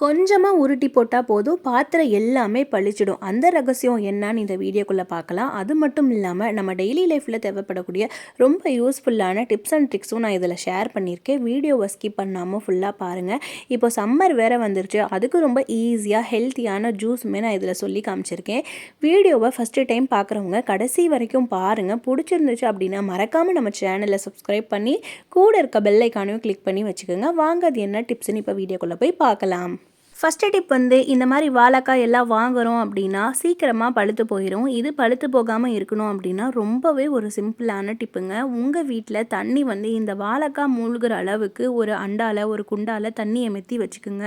கொஞ்சமாக உருட்டி போட்டால் போதும். பாத்திரம் எல்லாமே பளிச்சிடும். அந்த ரகசியம் என்னன்னு இந்த வீடியோக்குள்ளே பார்க்கலாம். அது மட்டும் இல்லாமல் நம்ம டெய்லி லைஃப்பில் தேவைப்படக்கூடிய ரொம்ப யூஸ்ஃபுல்லான டிப்ஸ் அண்ட் ட்ரிக்ஸும் நான் இதில் ஷேர் பண்ணியிருக்கேன். வீடியோவை ஸ்கிப் பண்ணாமல் ஃபுல்லாக பாருங்கள் இப்போ சம்மர் வேறு வந்துருச்சு. அதுக்கு ரொம்ப ஈஸியாக ஹெல்த்தியான ஜூஸுமே நான் இதில் சொல்லி காமிச்சிருக்கேன். வீடியோவை ஃபஸ்ட்டு டைம் பார்க்குறவங்க கடைசி வரைக்கும் பாருங்கள் பிடிச்சிருந்துச்சு அப்படின்னா மறக்காமல் நம்ம சேனலை சப்ஸ்கிரைப் பண்ணி கூட இருக்க பெல்லைக்கானையும் கிளிக் பண்ணி வச்சுக்கோங்க. வாங்க அது என்ன டிப்ஸ்னு இப்போ வீடியோக்குள்ளே போய் பார்க்கலாம். ஃபஸ்ட்டு டிப் வந்து இந்த மாதிரி வாழைக்காய் எல்லாம் வாங்குகிறோம் அப்படின்னா சீக்கிரமாக பழுத்து போயிடும் இது பழுத்து போகாமல் இருக்கணும் அப்படின்னா ரொம்பவே ஒரு சிம்பிளான டிப்புங்க. உங்கள் வீட்டில் தண்ணி வந்து இந்த வாழைக்காய் மூழ்கிற அளவுக்கு ஒரு அண்டால் ஒரு குண்டால் தண்ணியை மெத்தி வச்சுக்கோங்க.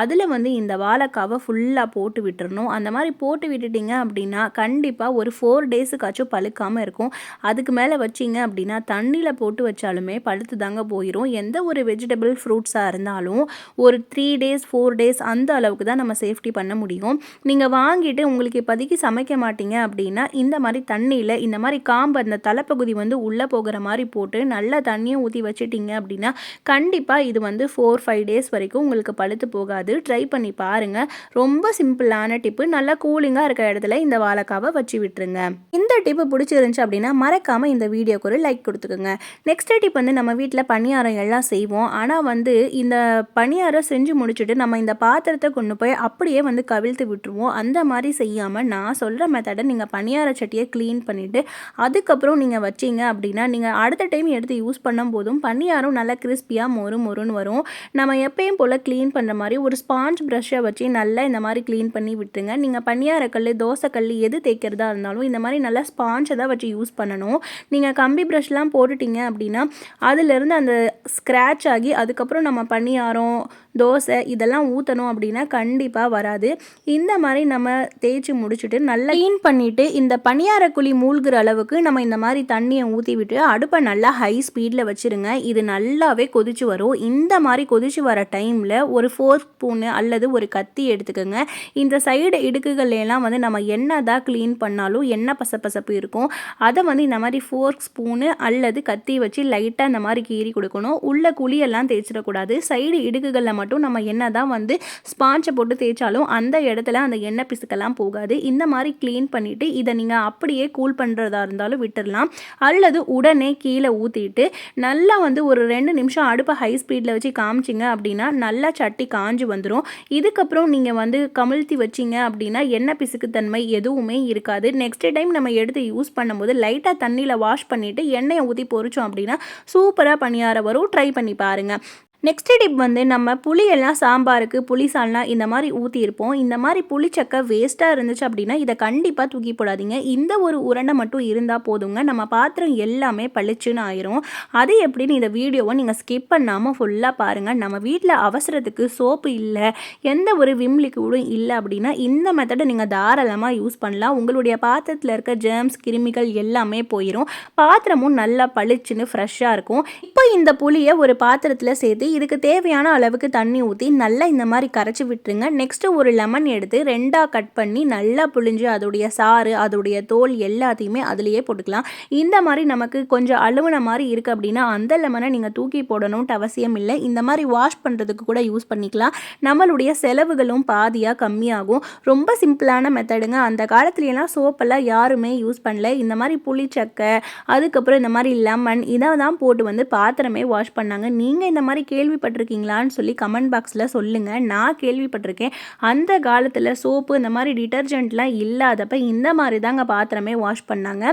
அதில் வந்து இந்த வாழைக்காவை ஃபுல்லாக போட்டு விட்டுறணும். அந்த மாதிரி போட்டு விட்டுட்டிங்க அப்படின்னா கண்டிப்பாக ஒரு ஃபோர் டேஸுக்காச்சும் பழுக்காமல் இருக்கும். அதுக்கு மேலே வச்சிங்க அப்படின்னா தண்ணியில் போட்டு வச்சாலுமே பழுத்து தாங்க போயிடும் எந்த ஒரு வெஜிடபிள் ஃப்ரூட்ஸாக இருந்தாலும் ஒரு த்ரீ டேஸ் ஃபோர் டேஸ் அந்த அளவுக்கு தான் நம்ம சேஃப்டி பண்ண முடியும். நீங்கள் வாங்கிட்டு உங்களுக்கு இப்போதைக்கு சமைக்க மாட்டீங்க அப்படின்னா இந்த மாதிரி தண்ணியில் இந்த மாதிரி காம்பு அந்த தலைப்பகுதி வந்து உள்ளே போகிற மாதிரி போட்டு நல்லா தண்ணியை ஊற்றி வச்சுட்டிங்க அப்படின்னா கண்டிப்பாக இது வந்து ஃபோர் ஃபைவ் டேஸ் வரைக்கும் உங்களுக்கு பழுத்து போகாது. ட்ரை பண்ணி பாருங்கள் ரொம்ப சிம்பிளான டிப்பு நல்லா கூலிங்காக இருக்க இடத்துல இந்த வாழைக்காவை வச்சு விட்டுருங்க. இந்த டிப்பு பிடிச்சிருந்துச்சு அப்படின்னா மறக்காமல் இந்த வீடியோக்கு ஒரு லைக் கொடுத்துக்கோங்க. நெக்ஸ்ட் டிப் வந்து நம்ம வீட்டில் பணியாரம் எல்லாம் செய்வோம். ஆனால் வந்து இந்த பணியாரம் செஞ்சு முடிச்சுட்டு நம்ம இந்த பா பாத்திரத்தை கொண்டு போய் அப்படியே வந்து கவிழ்த்து விட்டுருவோம். அந்த மாதிரி செய்யாமல் நான் சொல்கிற மெத்தடை நீங்கள் பணியார சட்டியை க்ளீன் பண்ணிவிட்டு அதுக்கப்புறம் நீங்கள் வச்சிங்க அப்படின்னா நீங்கள் அடுத்த டைம் எடுத்து யூஸ் பண்ணும் போதும் பணியாரம் நல்லா கிறிஸ்பியாக மொறு மொறுன்னு வரும். நம்ம எப்பயும் போல் க்ளீன் பண்ணுற மாதிரி ஒரு ஸ்பாஞ்ச் ப்ரஷ்ஷை வச்சு நல்லா இந்த மாதிரி க்ளீன் பண்ணி விட்டுருங்க. நீங்கள் பணியாரக்கல் தோசைக்கல் எது தேய்க்கிறதா இருந்தாலும் இந்த மாதிரி நல்லா ஸ்பாஞ்சை தான் வச்சு யூஸ் பண்ணணும். நீங்கள் கம்பி ப்ரஷ்லாம் போட்டுட்டீங்க அப்படின்னா அதுலேருந்து அந்த ஸ்க்ராட்ச் ஆகி அதுக்கப்புறம் நம்ம பணியாரம் தோசை இதெல்லாம் ஊற்றணும் அப்படின்னா கண்டிப்பாக வராது. இந்த மாதிரி நம்ம தேய்ச்சி முடிச்சுட்டு நல்லா க்ளீன் பண்ணிவிட்டு இந்த பணியார குழி மூழ்கிற அளவுக்கு நம்ம இந்த மாதிரி தண்ணியை ஊற்றி விட்டு அடுப்பை நல்லா ஹை ஸ்பீடில் வச்சுருங்க. இது நல்லாவே கொதிச்சு வரும். இந்த மாதிரி கொதிச்சு வர டைமில் ஒரு ஃபோர் ஸ்பூனு அல்லது ஒரு கத்தி எடுத்துக்கோங்க. இந்த சைடு இடுக்குகள் எல்லாம் வந்து நம்ம என்ன தான் க்ளீன் பண்ணாலும் எண்ணெய் பசப்பசப்பு இருக்கும் அதை வந்து இந்த மாதிரி ஃபோர்க் ஸ்பூனு அல்லது கத்தி வச்சு லைட்டாக இந்த மாதிரி கீறி கொடுக்கணும். உள்ள குழியெல்லாம் தேய்ச்சிடக்கூடாது. சைடு இடுக்குகளில் மட்டும் நம்ம என்ன தான் வந்து ஸ்பாஞ்சை போட்டு தேய்ச்சாலும் அந்த இடத்துல அந்த எண்ணெய் பிசுக்கெல்லாம் போகாது. இந்த மாதிரி க்ளீன் பண்ணிவிட்டு இதை நீங்கள் அப்படியே கூல் பண்ணுறதா இருந்தாலும் விட்டுடலாம் அல்லது உடனே கீழே ஊற்றிட்டு நல்லா வந்து ஒரு ரெண்டு நிமிஷம் அடுப்பை ஹை ஸ்பீடில் வச்சு காமிச்சிங்க அப்படின்னா நல்லா சட்டி காஞ்சி வந்துடும் இதுக்கப்புறம் நீங்கள் வந்து கமிழ்த்தி வச்சிங்க அப்படின்னா எண்ணெய் பிசுக்குத்தன்மை எதுவுமே இருக்காது. நெக்ஸ்ட் டைம் நம்ம எடுத்து யூஸ் பண்ணும்போது லைட்டாக தண்ணியில் வாஷ் பண்ணிவிட்டு எண்ணெயை ஊற்றி பொறிச்சோம் அப்படின்னா சூப்பராக பணியார வரும். ட்ரை பண்ணி பாருங்கள் நெக்ஸ்ட் டிப் வந்து நம்ம புளியெல்லாம் சாம்பாருக்கு புளி சால்னா இந்த மாதிரி ஊற்றியிருப்போம் இந்த மாதிரி புளிச்சக்கை வேஸ்ட்டாக இருந்துச்சு அப்படின்னா இதை கண்டிப்பாக தூக்கி போடாதீங்க. இந்த ஒரு உருண்டை மட்டும் இருந்தால் போதுங்க. நம்ம பாத்திரம் எல்லாமே பளிச்சுன்னு ஆயிரும். அது எப்படின்னு இந்த வீடியோவை நீங்கள் ஸ்கிப் பண்ணாமல் ஃபுல்லாக பாருங்கள் நம்ம வீட்டில் அவசரத்துக்கு சோப்பு இல்லை எந்த ஒரு விம் லிக்விடும் இல்லை அப்படின்னா இந்த மெத்தடை நீங்கள் தாராளமாக யூஸ் பண்ணலாம். உங்களுடைய பாத்திரத்தில் இருக்க ஜேர்ம்ஸ் கிருமிகள் எல்லாமே போயிடும் பாத்திரமும் நல்லா பளிச்சுன்னு ஃப்ரெஷ்ஷாக இருக்கும். இப்போ இந்த புளியை ஒரு பாத்திரத்தில் சேர்த்து இதுக்கு தேவையான அளவுக்கு தண்ணி ஊற்றி நல்லா இந்த மாதிரி கரைச்சி விட்டுருங்க. நெக்ஸ்ட்டு ஒரு லெமன் எடுத்து ரெண்டாக கட் பண்ணி நல்லா புழிஞ்சு அதோடைய சாறு அதோடைய தோல் எல்லாத்தையுமே அதுலேயே போட்டுக்கலாம். இந்த மாதிரி நமக்கு கொஞ்சம் அழுவுன மாதிரி இருக்குது அப்படின்னா அந்த லெமனை நீங்கள் தூக்கி போடணும்ட்டு அவசியம் இல்லை. இந்த மாதிரி வாஷ் பண்ணுறதுக்கு கூட யூஸ் பண்ணிக்கலாம். நம்மளுடைய செலவுகளும் பாதியாக கம்மியாகும். ரொம்ப சிம்பிளான மெத்தடுங்க அந்த காலத்துலலாம் சோப்பெல்லாம் யாருமே யூஸ் பண்ணல. இந்த மாதிரி புளிச்சக்கை அதுக்கப்புறம் இந்த மாதிரி லெமன் இதை தான் போட்டு வந்து பாத்திரமே வாஷ் பண்ணாங்க. நீங்கள் இந்த மாதிரி கே கேள்விப்பட்டிருக்கீங்களான்னு சொல்லி கமெண்ட் பாக்ஸில் சொல்லுங்கள் நான் கேள்விப்பட்டிருக்கேன். அந்த காலத்தில் சோப்பு இந்த மாதிரி டிட்டர்ஜென்ட்லாம் இல்லாதப்ப இந்த மாதிரி தாங்க பாத்திரமே வாஷ் பண்ணாங்க.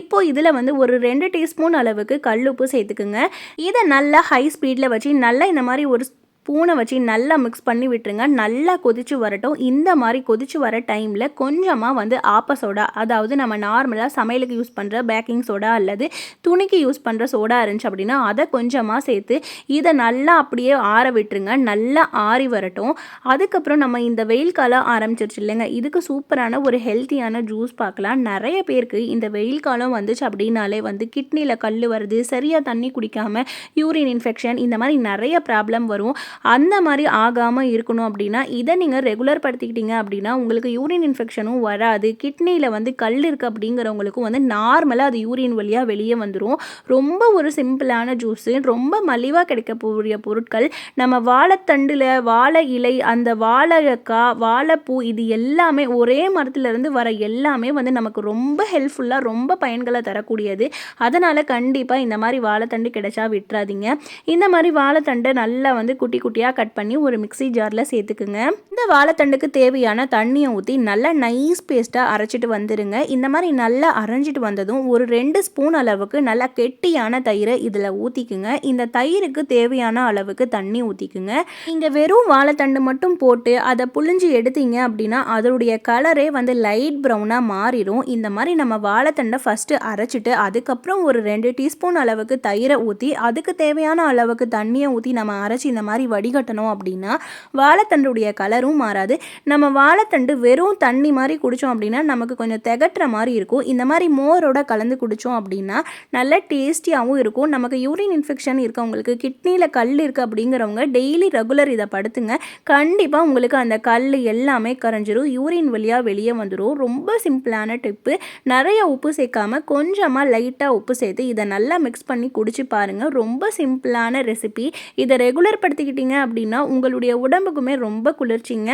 இப்போ இதில் வந்து ஒரு ரெண்டு டீஸ்பூன் அளவுக்கு கல்லுப்பு சேர்த்துக்குங்க. இதை நல்லா ஹை ஸ்பீடில் வச்சு நல்லா இந்த மாதிரி ஒரு ஸ்பூனை வச்சு நல்லா மிக்ஸ் பண்ணி விட்டுருங்க. நல்லா கொதிச்சு வரட்டும். இந்த மாதிரி கொதிச்சு வர டைமில் கொஞ்சமாக வந்து ஆப்ப சோடா அதாவது நம்ம நார்மலாக சமையலுக்கு யூஸ் பண்ணுற பேக்கிங் சோடா அல்லது துணிக்கு யூஸ் பண்ணுற சோடா இருந்துச்சு அப்படின்னா அதை கொஞ்சமாக சேர்த்து இதை நல்லா அப்படியே ஆற விட்டுருங்க. நல்லா ஆறி வரட்டும். அதுக்கப்புறம் நம்ம இந்த வெயில் காலம் ஆரம்பிச்சிருச்சு இல்லைங்க. இதுக்கு சூப்பரான ஒரு ஹெல்த்தியான ஜூஸ் பார்க்கலாம். நிறைய பேருக்கு இந்த வெயில் காலம் வந்துச்சு அப்படின்னாலே வந்து கிட்னியில் கல் வருது சரியாக தண்ணி குடிக்காமல் யூரின் இன்ஃபெக்ஷன் இந்த மாதிரி நிறைய ப்ராப்ளம் வரும். அந்த மாதிரி ஆகாமல் இருக்கணும் அப்படின்னா இதை நீங்கள் ரெகுலர் படுத்திக்கிட்டீங்க அப்படின்னா உங்களுக்கு யூரின் இன்ஃபெக்ஷனும் வராது. கிட்னியில் வந்து கல் இருக்குது அப்படிங்கிறவங்களுக்கும் வந்து நார்மலாக அது யூரின் வழியாக வெளியே வந்துடும் ரொம்ப ஒரு சிம்பிளான ஜூஸு ரொம்ப மலிவாக கிடைக்கக்கூடிய பொருட்கள் நம்ம வாழைத்தண்டில் வாழை இலை அந்த வாழைக்காய் வாழைப்பூ இது எல்லாமே ஒரே மரத்துலேருந்து வர எல்லாமே வந்து நமக்கு ரொம்ப ஹெல்ப்ஃபுல்லாக ரொம்ப பயன்களை தரக்கூடியது. அதனால் கண்டிப்பாக இந்த மாதிரி வாழைத்தண்டு கிடைச்சா விட்டுறாதீங்க. இந்த மாதிரி வாழைத்தண்டை நல்லா வந்து குட்டி குட்டியாக கட் பண்ணி ஒரு மிக்ஸி ஜாரில் சேர்த்துக்குங்க. இந்த வாழைத்தண்டுக்கு தேவையான தண்ணியை ஊற்றி நல்லா நைஸ் பேஸ்ட்டாக அரைச்சிட்டு வந்துடுங்க இந்த மாதிரி நல்லா அரைஞ்சிட்டு வந்ததும் ஒரு ரெண்டு ஸ்பூன் அளவுக்கு நல்லா கெட்டியான தயிரை இதில் ஊற்றிக்குங்க இந்த தயிருக்கு தேவையான அளவுக்கு தண்ணி ஊற்றிக்குங்க நீங்கள் வெறும் வாழைத்தண்டு மட்டும் போட்டு அதை புழிஞ்சு எடுத்தீங்க அப்படின்னா அதனுடைய கலரே வந்து லைட் ப்ரௌனாக மாறிடும் இந்த மாதிரி நம்ம வாழைத்தண்டை ஃபஸ்ட்டு அரைச்சிட்டு அதுக்கப்புறம் ஒரு ரெண்டு டீஸ்பூன் அளவுக்கு தயிரை ஊற்றி அதுக்கு தேவையான அளவுக்கு தண்ணியை ஊற்றி நம்ம அரைச்சி இந்த மாதிரி வடிகட்டணும் அப்படின்னா வாழைத்தண்டுடைய கலரும் மாறாது. நம்ம வாழைத்தண்டு வெறும் தண்ணி மாதிரி குடித்தோம் அப்படின்னா நமக்கு கொஞ்சம் திகட்டுற மாதிரி இருக்கும். இந்த மாதிரி மோரோட கலந்து குடித்தோம் அப்படின்னா நல்ல டேஸ்டியாகவும் இருக்கும். நமக்கு யூரின் இன்ஃபெக்ஷன் இருக்கவங்களுக்கு கிட்னியில் கல் இருக்குது அப்படிங்கிறவங்க டெய்லி ரெகுலர் இதை படுத்துங்க. கண்டிப்பாக உங்களுக்கு அந்த கல் எல்லாமே கரைஞ்சிரும். யூரின் வழியாக வெளியே வந்துடும் ரொம்ப சிம்பிளான டிப்பு. நிறைய உப்பு சேர்க்காம கொஞ்சமாக லைட்டாக உப்பு சேர்த்து இதை நல்லா மிக்ஸ் பண்ணி குடிச்சு பாருங்கள் ரொம்ப சிம்பிளான ரெசிபி இதை ரெகுலர் படுத்திக்கிட்டீங்க அப்படின்னா உங்களுடைய உடம்புக்குமே ரொம்ப குளிர்ச்சிங்க.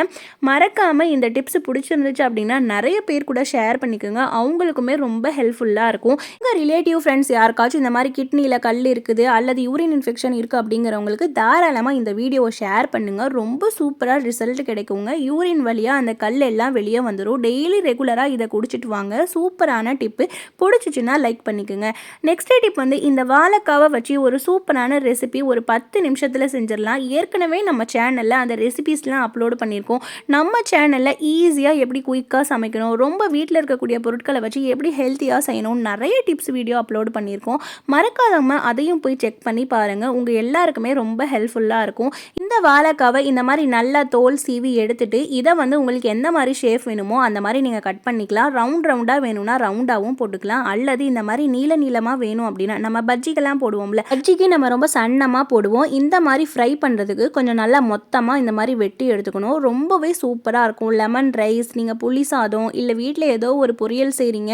மறக்காமல் இந்த டிப்ஸ் பிடிச்சிருந்துச்சு அப்படின்னா நிறைய பேர் கூட ஷேர் பண்ணிக்கோங்க. அவங்களுக்குமே ரொம்ப ஹெல்ப்ஃபுல்லாக இருக்கும். உங்கள் ரிலேட்டிவ் ஃப்ரெண்ட்ஸ் யாருக்காச்சும் இந்த மாதிரி கிட்னியில் கல் இருக்குது அல்லது யூரின் இன்ஃபெக்ஷன் இருக்குது அப்படிங்கிறவங்களுக்கு தாராளமாக இந்த வீடியோவை ஷேர் பண்ணுங்கள் ரொம்ப சூப்பராக ரிசல்ட் கிடைக்குங்க. யூரின் வழியாக அந்த கல் எல்லாம் வெளியே வந்துடும் டெய்லி ரெகுலராக இதை குடிச்சிட்டு வாங்க. சூப்பரான டிப்பு பிடிச்சிச்சின்னா லைக் பண்ணிக்கோங்க. நெக்ஸ்ட் டிப் வந்து இந்த வாழைக்காவை வச்சு ஒரு சூப்பரான ரெசிபி ஒரு பத்து நிமிஷத்தில் செஞ்சிடலாம். ஏற்கனவே நம்ம சேனலில் அந்த ரெசிபீஸ்லாம் அப்லோட் பண்ணியிருக்கோம். நம்ம சேனலில் ஈஸியாக எப்படி குயிக்காக சமைக்கணும் ரொம்ப வீட்டில் இருக்கக்கூடிய பொருட்களை வச்சு எப்படி ஹெல்த்தியாக செய்யணும் நிறைய டிப்ஸ் வீடியோ அப்லோட் பண்ணியிருக்கோம். மறக்காதவங்க அதையும் போய் செக் பண்ணி பாருங்கள் உங்கள் எல்லாருக்குமே ரொம்ப ஹெல்ப்ஃபுல்லாக இருக்கும். இந்த வாழைக்காவை இந்த மாதிரி நல்லா தோல் சீவி எடுத்துட்டு இதை வந்து உங்களுக்கு எந்த மாதிரி ஷேப் வேணுமோ அந்த மாதிரி நீங்கள் கட் பண்ணிக்கலாம். ரவுண்ட் ரவுண்டாக வேணும்னா ரவுண்டாகவும் போட்டுக்கலாம். அல்லது இந்த மாதிரி நீல நீளமாக வேணும் அப்படின்னா நம்ம பஜ்ஜிக்கெல்லாம் போடுவோம்ல பஜ்ஜிக்கு நம்ம ரொம்ப சன்னமாக போடுவோம். இந்த மாதிரி ஃப்ரை பண்ணுறதுக்கு கொஞ்சம் நல்லா மொத்தமாக இந்த மாதிரி வெட்டி எடுத்துக்கணும். ரொம்பவே சூப்பராக இருக்கும். லெமன் ரைஸ் நீங்கள் புளி சாதம் இல்லை வீட்டில் ஏதோ ஒரு பொரியல் செய்கிறீங்க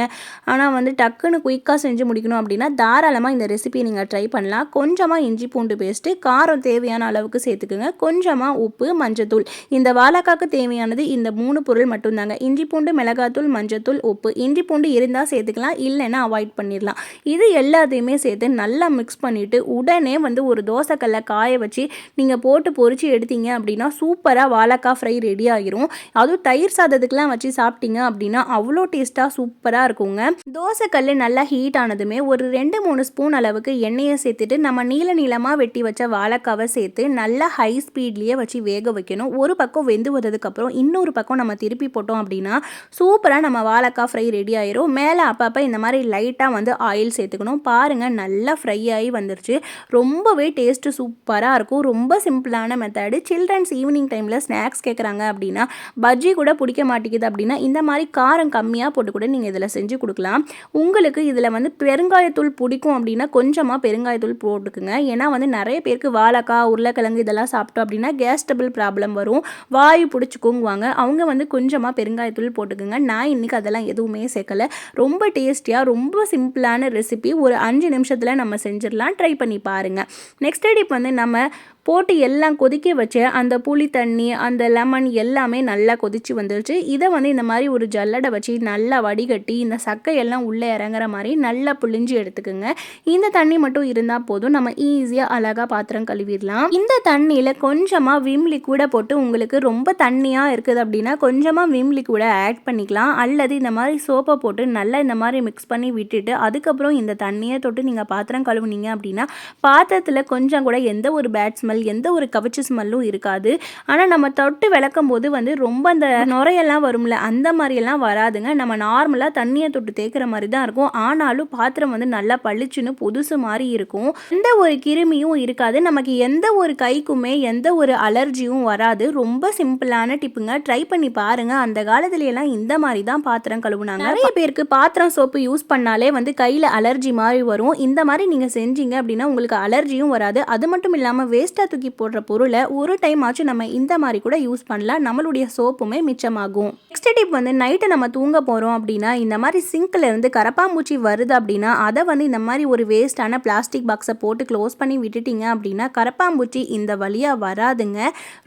ஆனால் வந்து டக்குன்னு குயிக்காக செஞ்சு முடிக்கணும் அப்படின்னா தாராளமாக இந்த ரெசிபியை நீங்கள் ட்ரை பண்ணலாம். கொஞ்சமாக இஞ்சி பூண்டு பேஸ்ட்டு காரம் தேவையான அளவுக்கு சேர்த்துக்குங்க. கொஞ்சமாக உப்பு மஞ்சத்தூள். இந்த வாழைக்காக்கு தேவையானது இந்த மூணு பொருள் மட்டும்தாங்க. இஞ்சி பூண்டு மிளகாத்தூள் மஞ்சத்தூள் உப்பு. இஞ்சி பூண்டு இருந்தால் சேர்த்துக்கலாம் இல்லைன்னா அவாய்ட் பண்ணிடலாம். இது எல்லாத்தையுமே சேர்த்து நல்லா மிக்ஸ் பண்ணிவிட்டு உடனே வந்து ஒரு தோசைக்கல்லை காய வச்சு நீங்கள் போட்டு பொறிச்சு எடுத்தீங்க அப்படின்னா சூப்பராக வாழைக்காய் ஃப்ரை ரெடி ஆகிரும் அதுவும் தயிர் சாதத்துக்குலாம் வச்சு சாப்பிட்டீங்க அப்படின்னா அவ்வளோ டேஸ்ட்டாக சூப்பராக இருக்குங்க. தோசைக்கல் நல்லா ஹீட் ஆனதுமே ஒரு ரெண்டு மூணு ஸ்பூன் அளவுக்கு எண்ணெயை சேர்த்துட்டு நம்ம நீள நீளமாக வெட்டி வச்ச வாழைக்காவை சேர்த்து நல்லா ஹை ஸ்பீட்லேயே வச்சு வேக வைக்கணும். ஒரு பக்கம் வெந்து வந்ததுக்கப்புறம் இன்னொரு பக்கம் நம்ம திருப்பி போட்டோம் அப்படின்னா சூப்பராக நம்ம வாழைக்காய் ஃப்ரை ரெடி ஆயிரும். மேலே அப்பப்போ இந்த மாதிரி லைட்டாக வந்து ஆயில் சேர்த்துக்கணும். பாருங்கள் நல்லா ஃப்ரை ஆகி வந்துருச்சு. ரொம்பவே டேஸ்ட்டு சூப்பராக இருக்கும். ரொம்ப சிம்பிளான மெத்தடு சில்ட்ரன்ஸ் ஈவினிங் டைமில் ஸ்நாக்ஸ் கேட்குறாங்க அப்படின்னா பஜ்ஜி கூட பிடிக்க மாட்டேங்குது அப்படின்னா இந்த மாதிரி காரம் கம்மியாக போட்டு கூட நீங்கள் இதில் செஞ்சு கொடுக்கலாம். உங்களுக்கு இதில் வந்து பெருங்காயத்தூள் பிடிக்கும் அப்படின்னா கொஞ்சமாக பெருங்காயத்தூள் போட்டுக்குங்க. ஏன்னா வந்து நிறைய பேருக்கு வாழைக்காய் உருளைக்கிழங்கு இதெல்லாம் சாப்பிட்டோம் அப்படின்னா கேஸ் டபுள் ப்ராப்ளம் வரும். வாயு பிடிச்சிக்கோங்குவாங்க அவங்க வந்து கொஞ்சமாக பெருங்காயத்தூள் போட்டுக்கோங்க. நான் இன்றைக்கி அதெல்லாம் எதுவுமே சேர்க்கலை. ரொம்ப டேஸ்டியாக ரொம்ப சிம்பிளான ரெசிபி ஒரு அஞ்சு நிமிஷத்தில் நம்ம செஞ்சிடலாம். ட்ரை பண்ணி பாருங்கள் நெக்ஸ்ட் டிப் வந்து நம்ம போட்டு எல்லாம் கொதிக்க வச்சு அந்த புளி தண்ணி அந்த லெமன் எல்லாமே நல்லா கொதிச்சு வந்துருச்சு. இதை வந்து இந்த மாதிரி ஒரு ஜல்லடை வச்சு நல்லா வடிகட்டி இந்த சக்கையெல்லாம் உள்ளே இறங்குற மாதிரி நல்லா புளிஞ்சு எடுத்துக்கோங்க. இந்த தண்ணி மட்டும் இருந்தால் போதும். நம்ம ஈஸியாக அழகாக பாத்திரம் கழுவிடலாம். இந்த தண்ணியில் கொஞ்சமாக விம் லிக்விடை போட்டு உங்களுக்கு ரொம்ப தண்ணியாக இருக்குது அப்படின்னா கொஞ்சமாக விம் லிக்விடை ஆட் பண்ணிக்கலாம். அல்லது இந்த மாதிரி சோப்பை போட்டு நல்லா இந்த மாதிரி மிக்ஸ் பண்ணி விட்டுட்டு அதுக்கப்புறம் இந்த தண்ணியை தொட்டு நீங்கள் பாத்திரம் கழுவுனீங்க அப்படின்னா பாத்திரத்தில் கொஞ்சம் கூட எந்த ஒரு பேட் ஸ்மெல் ஸ்மெல் எந்த ஒரு கவிச்சி ஸ்மெல்லும் இருக்காது. ஆனால் நம்ம தொட்டு விளக்கும் போது வந்து ரொம்ப அந்த நுரையெல்லாம் வரும்ல அந்த மாதிரியெல்லாம் வராதுங்க. நம்ம நார்மலாக தண்ணியை தொட்டு தேக்கிற மாதிரி தான் இருக்கும். ஆனாலும் பாத்திரம் வந்து நல்லா பளிச்சுன்னு புதுசு மாதிரி இருக்கும். எந்த ஒரு கிருமியும் இருக்காது. நமக்கு எந்த ஒரு கைக்குமே எந்த ஒரு அலர்ஜியும் வராது. ரொம்ப சிம்பிளான டிப்புங்க. ட்ரை பண்ணி பாருங்க. அந்த காலத்துல எல்லாம் இந்த மாதிரி தான் பாத்திரம் கழுவுனாங்க. நிறைய பேருக்கு பாத்திரம் சோப்பு யூஸ் பண்ணாலே வந்து கையில் அலர்ஜி மாதிரி வரும். இந்த மாதிரி நீங்கள் செஞ்சீங்க அப்படின்னா உங்களுக்கு அலர்ஜியும் வராது. அது மட்டும் இல்லாமல் வேஸ்ட்டாக தூக்கி போடுற பொருளை ஒரு டைம் ஆச்சும் நம்ம இந்த மாதிரி கூட யூஸ் பண்ணலாம். நம்மளுடைய சோப்புமே மிச்சமாகும். நெக்ஸ்ட் டிப் வந்து நைட்டு நம்ம தூங்க போகிறோம் அப்படின்னா இந்த மாதிரி சிங்க்ல இருந்து கரப்பாம்பூச்சி வருது அப்படின்னா அதை வந்து இந்த மாதிரி ஒரு வேஸ்டான பிளாஸ்டிக் பாக்ஸை போட்டு க்ளோஸ் பண்ணி விட்டுட்டீங்க அப்படின்னா கரப்பாம்பூச்சி இந்த வழியாக வராதுங்க.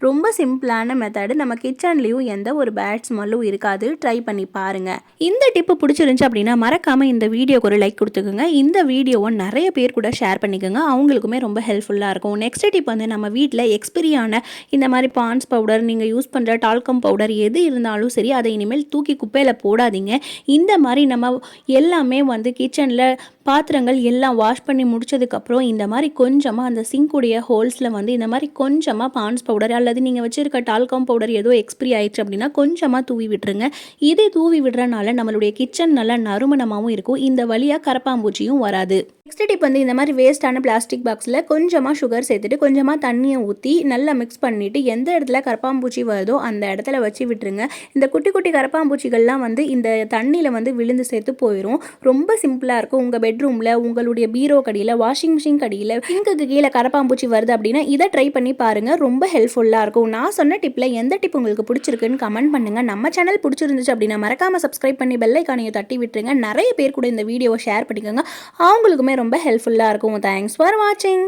ரொம்ப சிம்பிளான மெத்தடு நம்ம கிச்சன்லேயும் எந்த ஒரு பேட் ஸ்மெல்லும் இருக்காது. ட்ரை பண்ணி பாருங்க. இந்த டிப்பு பிடிச்சிருந்துச்சு அப்படின்னா மறக்காம இந்த வீடியோக்கு ஒரு லைக் கொடுத்துக்கோங்க. இந்த வீடியோவை நிறைய பேர் கூட ஷேர் பண்ணிக்கோங்க. அவங்களுக்குமே ரொம்ப ஹெல்ப்ஃபுல்லாக இருக்கும். நெக்ஸ்ட் டிப் வந்து நம்ம வீட்டில் எக்ஸ்பிரியான இந்த மாதிரி பான்ஸ் பவுடர் நீங்கள் யூஸ் பண்ணுற டால்கம் பவுடர் எது இருந்தாலும் சரி அதை இனிமேல் தூக்கி குப்பையில் போடாதீங்க. இந்த மாதிரி நம்ம எல்லாமே வந்து கிச்சனில் பாத்திரங்கள் எல்லாம் வாஷ் பண்ணி முடிச்சதுக்கப்புறம் இந்த மாதிரி கொஞ்சமாக அந்த சிங்குடைய ஹோல்ஸில் வந்து இந்த மாதிரி கொஞ்சமாக பான்ஸ் பவுடர் அல்லது நீங்கள் வச்சுருக்க டால்காம் பவுடர் ஏதோ எக்ஸ்பிரி ஆயிடுச்சு அப்படின்னா கொஞ்சமாக தூவி விட்டுருங்க. இதே தூவி விடுறனால நம்மளுடைய கிச்சன் நல்லா நறுமணமாகவும் இருக்கும். இந்த வழியாக கரப்பாம்பூச்சியும் வராது. நெக்ஸ்ட் டிப் வந்து இந்த மாதிரி வேஸ்ட்டான பிளாஸ்டிக் பாக்ஸில் கொஞ்சமாக சுகர் சேர்த்துட்டு கொஞ்சமாக தண்ணியை ஊற்றி நல்லா மிக்ஸ் பண்ணிவிட்டு எந்த இடத்துல கரப்பாம்பூச்சி வருதோ அந்த இடத்துல வச்சு விட்டுருங்க. இந்த குட்டி குட்டி கரப்பாம்பூச்சிகள்லாம் வந்து இந்த தண்ணியில் வந்து விழுந்து சேர்த்து போயிடும் ரொம்ப சிம்பிளாக இருக்கும். உங்கள் பெட்ரூமில் உங்களுடைய பீரோ கடியில் வாஷிங் மிஷின் கடியில் பிங்குக்கு கீழே கரப்பாம்பூச்சி வருது அப்படின்னா இதை ட்ரை பண்ணி பாருங்கள் ரொம்ப ஹெல்ப்ஃபுல்லாக இருக்கும். நான் சொன்ன டிப்பில் எந்த டிப் உங்களுக்கு பிடிச்சிருக்குன்னு கமெண்ட் பண்ணுங்கள் நம்ம சேனல் பிடிச்சிருந்துச்சு அப்படின்னா மறக்காமல் சப்ஸ்கிரைப் பண்ணி பெல்லைக்கானையை தட்டி விட்டுருங்க. நிறைய பேர் கூட இந்த வீடியோவை ஷேர் பண்ணிக்கோங்க. அவங்களுக்குமே ரொம்ப ஹெல்ப்ஃபுல்லாக இருக்கும். தேங்க்ஸ் ஃபார் வாட்சிங்